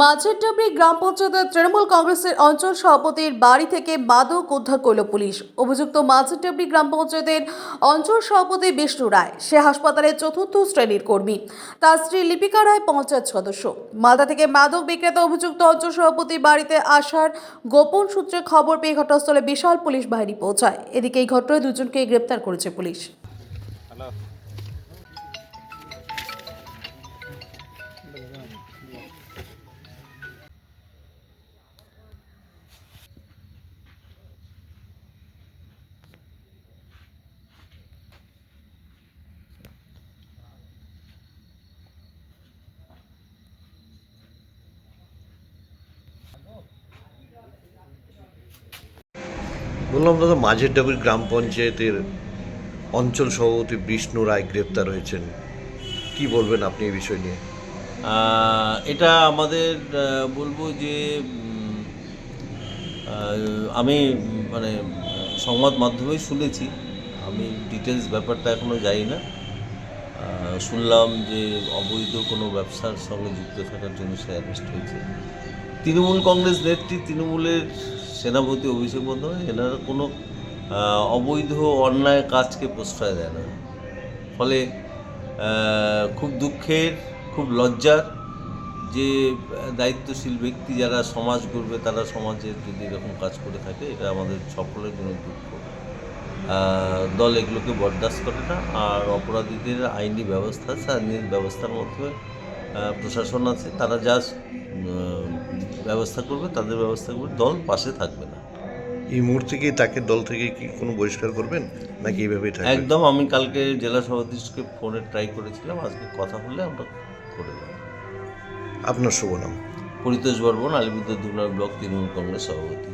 মাঝেরডাবরি গ্রাম পঞ্চায়েতের তৃণমূল কংগ্রেসের অঞ্চল সভাপতির বাড়ি থেকে মাদক উদ্ধার করল পুলিশ। অভিযুক্ত মাঝেরডাবরি গ্রাম পঞ্চায়েতের অঞ্চল সভাপতি বিষ্ণু রায়, সে হাসপাতালের চতুর্থ শ্রেণির কর্মী। তার স্ত্রী লিপিকা রায় পঞ্চায়েত সদস্য। মালদা থেকে মাদক বিক্রেতা অভিযুক্ত অঞ্চল সভাপতির বাড়িতে আসার গোপন সূত্রে খবর পেয়ে ঘটনাস্থলে বিশাল পুলিশ বাহিনী পৌঁছায়। এদিকে এই ঘটনায় দুজনকে গ্রেপ্তার করেছে পুলিশ। বললাম, দাদা, মাঝের ডাবুর গ্রাম পঞ্চায়েতের অঞ্চল সভাপতি বিষ্ণু রায় গ্রেপ্তার হয়েছেন। কি বলবেন আপনি এই বিষয় নিয়ে? এটা আমাদের বলব যে আমি মানে সংবাদ মাধ্যমেই শুনেছি। আমি ডিটেলস ব্যাপারটা এখনও জানি না। শুনলাম যে অবৈধ কোনো ব্যবসার সঙ্গে যুক্ত থাকার জন্য সে অ্যারেস্ট হয়েছে। তৃণমূল কংগ্রেস নেত্রী তৃণমূলের সেনাপতি অভিষেক বন্দ্যোপাধ্যায়, এনারা কোনো অবৈধ অন্যায় কাজকে প্রশ্রয় দেয় না। ফলে খুব দুঃখের, খুব লজ্জার যে দায়িত্বশীল ব্যক্তি যারা সমাজ গড়বে, তারা সমাজে যদি এরকম কাজ করে থাকে, এটা আমাদের সকলের জন্য দুঃখ। দল এগুলোকে বরদাস্ত করে না, আর অপরাধীদের আইনি ব্যবস্থা আছে, আইনি ব্যবস্থার মধ্যে প্রশাসন আছে, তারা যা ব্যবস্থা করবে তাদের ব্যবস্থা করবে দল পাশে থাকবে না। এই মুহূর্তে কি তাকে দল থেকে কি কোনো বহিষ্কার করবেন? নাকি এইভাবেই থাকবে? একদম আমি কালকে জেলা সভাধীশকে ফোনে ট্রাই করেছিলাম আজকে কথা হলে আমরা করে দেব। আপনার শুভ নাম? পরিতোষ বর্মন আলিপুর দুর্নার ব্লক তৃণমূল কংগ্রেস সভাপতি।